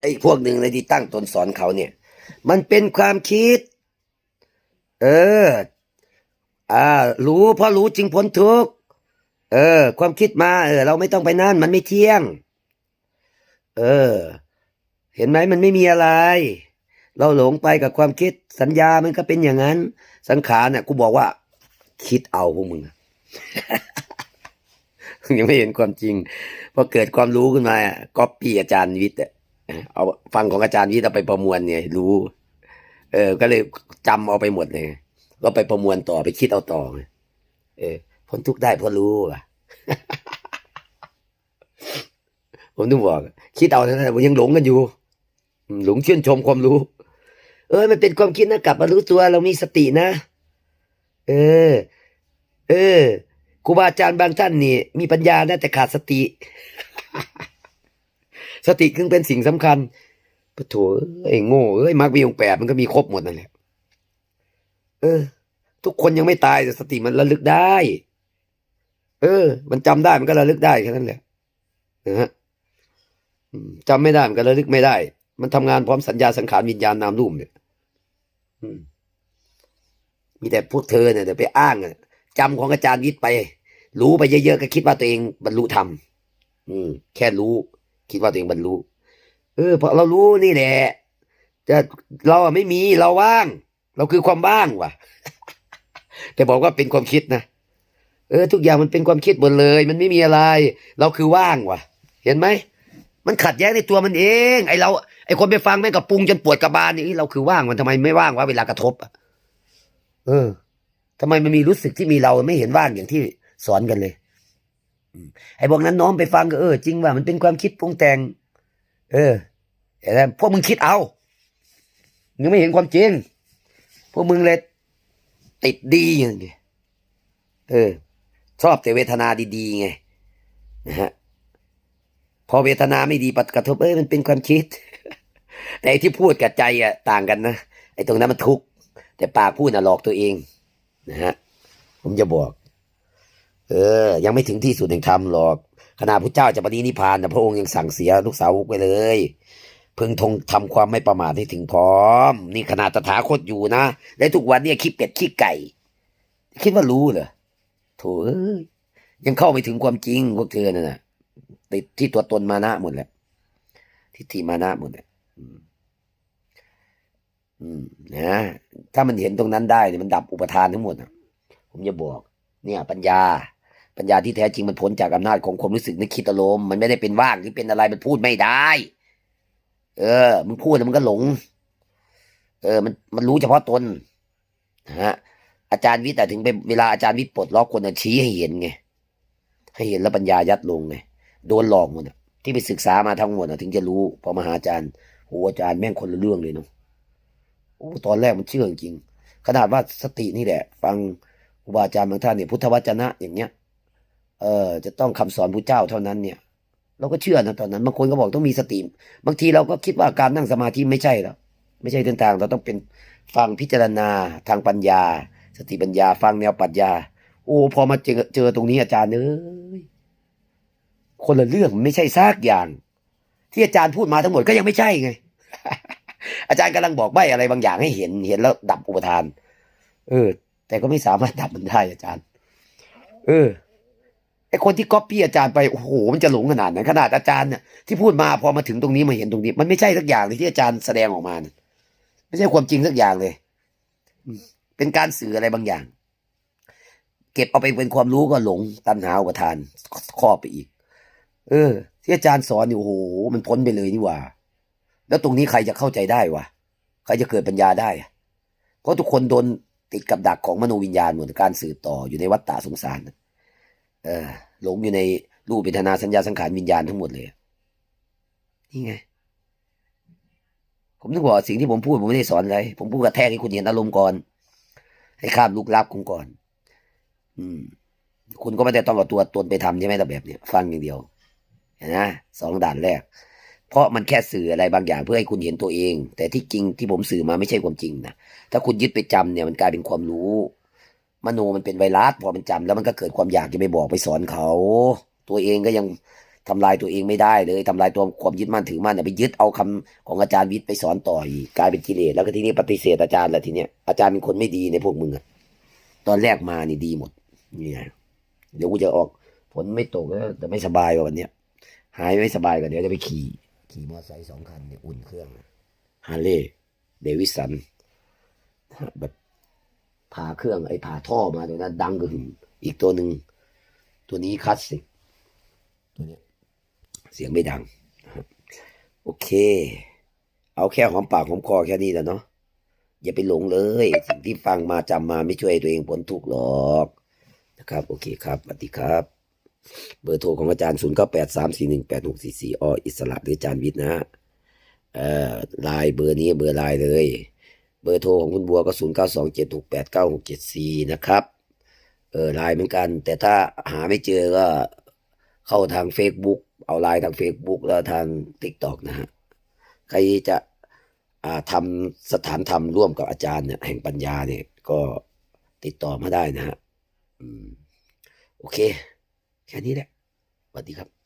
ไอ้พวกหนึ่งเลยที่ตั้งตนสอนเขาเนี่ย มันเป็นความคิด เออ อ่า รู้เพราะรู้จึงพ้นทุกข์เออ ความคิดมา เออ เราไม่ต้องไปนั่น มันไม่เที่ยง เออ เห็นไหมมันไม่มีอะไร เราหลงไปกับความคิดสัญญามันก็เป็นอย่างนั้น สังขารเนี่ยกูบอกว่า คิดเอาพวกมึงยังไม่เห็นความจริงพอเกิดความรู้ขึ้นมาก็ปีอาจารย์วิทย์อะ เอาฟังของอาจารย์วิทย์เอาไปประมวลเนี่ย รู้ เออ ก็เลยจำเอาไปหมดเลยก็ไปประมวลต่อไปคิดเอาต่อเออพ้นทุกข์ได้เพราะรู้อะผมต้องบอกคิดเอาเท่านั้นผมยังหลงกันอยู่หลงชื่นชมความรู้ เออมันเป็นความคิดนะกลับมารู้ตัวเรามีสตินะ เออ เออครูบาอาจารย์บางท่านนี่ มีปัญญานะแต่ขาดสติ สติจึงเป็นสิ่งสำคัญปะโถเอ้ยโง่เอ้ยมรรคมีองแปดมันก็มีครบหมดนั่นแหละเออ ทุกคนยังไม่ตายแต่สติมันระลึกได้ เออ มันจำได้มันก็ระลึกได้แค่นั้นแหละนะฮะจำไม่ได้มันก็ระลึกไม่ได้ มันทำงานพร้อมสัญญาสังขารวิญญาณนามรูปเนี่ยมีแต่พวกเธอเนี่ยเดี๋ยวไปอ้างอะจำของอาจารย์วิทย์ไป รู้ไปเยอะๆก็คิดว่าตัวเองบรรลุธรรมอืม แค่รู้ คิดว่าตัวเองบรรลุเออเพราะเรารู้นี่แหละแต่เราไม่มีเราว่าง เราคือความว่างว่ะ แต่บอกว่าเป็นความคิดนะเออ ทุกอย่างมันเป็นความคิดหมดเลย มันไม่มีอะไร เราคือว่างว่ะ เห็นไหมมันขัดแย้งในตัวมันเอง ไอเราไอคนไปฟังแม่งกับปรุงจนปวดกระบาลนี่เราคือว่างมันทำไมไม่ว่างวะเวลากระทบอะเออทำไมมันมีรู้สึกที่มีเราไม่เห็นว่างอย่างที่สอนกันเลย ไอ้พวกนั้นน้อมไปฟังก็เออจริงว่ามันเป็นความคิดปรุงแต่ง เออแต่พวกมึงคิดเอายังไม่เห็นความจริงพวกมึงเลยติดดีอย่างเงี้ยเออ ชอบแต่เวทนาดีๆไงนะฮะพอเวทนาไม่ดีปัดกระทบเอ้ยมันเป็นความคิด แต่ไอ้ที่พูดกับใจอะต่างกันนะไอ้ตรงนั้นมันทุกข์แต่ปากพูดน่ะหลอกตัวเองนะฮะผมจะบอก เออ ยังไม่ถึงที่สุดแห่งธรรมหรอกขณะพระเจ้าจะปฏินิพพานแต่พระองค์ยังสั่งเสียลูกสาวกไปเลยพึงทงทำความไม่ประมาทให้ถึงพร้อม นี่ขนาดตถาคตอยู่นะและทุกวันเนี่ยขี้เป็ดขี้ไก่ คิดว่ารู้เหรอโถยังเข้าไม่ถึงความจริงพวกเธอน่ะนะติดที่ตัวตนมานะหมดแหละทิฏฐิมานะหมดแหละอืมอืมนะถ้ามันเห็นตรงนั้นได้เนี่ยมันดับอุปทานทั้งหมดนะผมจะบอก เนี่ย ปัญญา ปัญญาที่แท้จริงมันพ้นจากอำนาจของความรู้สึกนึกคิดอารมณ์มันไม่ได้เป็นว่างหรือเป็นอะไรมันพูดไม่ได้ เออ มึงพูดแล้วมันก็หลง เออ มันมันรู้เฉพาะตนนะฮะ อาจารย์วิทย์แต่ถึงเป็นเวลาอาจารย์วิทย์ปลดล็อกคนน่ะชี้ให้เห็นไงให้เห็นแล้วปัญญายัดลงไงโดนหลอกหมดที่ไปศึกษามาทั้งหมดถึงจะรู้พอมาหาอาจารย์โอ้อาจารย์แม่งคนละเรื่องเลยเนาะโอ้ตอนแรกมันเชื่อจริงขนาดว่าสตินี่แหละ ฟังครูบาอาจารย์บางท่านเนี่ยพุทธวจนะอย่างเงี้ย เออจะต้องคำสอนพระเจ้าเท่านั้นเนี่ย เราก็เชื่อนะตอนนั้นบางคนก็บอกต้องมีสติบางทีเราก็คิดว่าการนั่งสมาธิไม่ใช่แล้วไม่ใช่เส้นทางเราต้องเป็นฟังพิจารณาทางปัญญา สติปัญญา ฟังแนวปรัชญา โอ้พอมาเจอเจอตรงนี้อาจารย์เอ้ยคนละเรื่องมันไม่ใช่ซากอย่าง ที่อาจารย์พูดมาทั้งหมดก็ยังไม่ใช่ไง อาจารย์กำลังบอกใบอะไรบางอย่างให้เห็นเห็นแล้วดับอุปทาน เออ แต่ก็ไม่สามารถดับมันได้อาจารย์ เออ ไอคนที่ก๊อปปี้อาจารย์ไปโอ้โหมันจะหลงขนาดนั้นขนาดอาจารย์เนี่ยที่พูดมาพอมาถึงตรงนี้มาเห็นตรงนี้ มันไม่ใช่สักอย่างเลยที่อาจารย์แสดงออกมานะไม่ใช่ความจริงสักอย่างเลยเป็นการสื่ออะไรบางอย่าง เก็บเอาไปเป็นความรู้ก็หลงตัณหาอุปทานครอบไปอีก เออ ที่อาจารย์สอนนี่โอ้โหมันพ้นไปเลยนี่ว่า แล้วตรงนี้ใครจะเข้าใจได้วะใครจะเกิดปัญญาได้เพราะทุกคนโดนติดกับดักของมโนวิญญาณเหมือนการสื่อต่ออยู่ในวัฏฏะสงสารนะ หลงอยู่ในรูปเวทนาสัญญาสังขารวิญญาณทั้งหมดเลย นี่ไง ผมถึงบอกสิ่งที่ผมพูดผมไม่ได้สอนอะไร ผมพูดกระแทกให้คุณเห็นอารมณ์ก่อน ให้ข้ามลุกลับคุณก่อน อืม คุณก็ไม่ได้ต้องเอาตัวตนไปทำใช่ไหมแต่แบบเนี้ยฟังอย่างเดียวนะสองด่านแรก เพราะมันแค่สื่ออะไรบางอย่างเพื่อให้คุณเห็นตัวเอง แต่ที่จริงที่ผมสื่อมาไม่ใช่ความจริงนะถ้าคุณยึดไปจำเนี่ยมันกลายเป็นความรู้ มโนมันเป็นไวรัสพอมันจำแล้วมันก็เกิดความอยากจะไปบอกไปสอนเขา ตัวเองก็ยังทำลายตัวเองไม่ได้เลยทำลายตัวความยึดมั่นถือมั่นไปยึดเอาคำของอาจารย์วิทย์ไปสอนต่ออีกกลายเป็นกิเลสแล้วก็ทีนี้ปฏิเสธอาจารย์แล้วทีเนี้ยอาจารย์เป็นคนไม่ดีในพวกมึงอะตอนแรกมานี่ดีหมดนี่ไงเดี๋ยวกูจะออกฝนไม่ตกแล้วแต่ไม่สบายวันเนี้ยหายไม่สบายก็เดี๋ยวจะไปขี่ ขี่มอเตอร์ไซค์สองคันเนี่ยอุ่นเครื่องฮาร์เลย์เดวิสันแบบ ผ่าเครื่องไอ้ผ่าท่อมาตัวนั้น ดังกระหึ่มอีกตัวหนึ่งตัวนี้คลาสสิกตัวเนี้ยเสียงไม่ดังนะครับโอเค เอาแค่หอมปากหอมคอแค่นี้แหละเนาะอย่าไปหลงเลย สิ่งที่ฟังมาจำมาไม่ช่วยให้ตัวเองพ้นทุกข์หรอกนะครับ โอเคครับสวัสดีครับ เบอร์โทรของอาจารย์ 0 9 8 3 4 1 8 6 4 4ออิสระหรืออาจารย์วิทย์นะฮะเอ่อไลน์เบอร์นี้เบอร์ไลน์เลย เบอร์โทรของคุณบัวก็ 0 9 2 7 6 8 9 6 7 4 นะครับ เออไลน์เหมือนกัน แต่ถ้าหาไม่เจอก็เข้าทาง Facebook เอาไลน์ทาง Facebook แล้วทาง TikTok นะฮะ ใครจะทำสถานธรรมร่วมกับอาจารย์เนี่ยแห่งปัญญาเนี่ย ก็ติดต่อมาได้นะฮะโอเค แค่นี้แหละสวัสดีครับ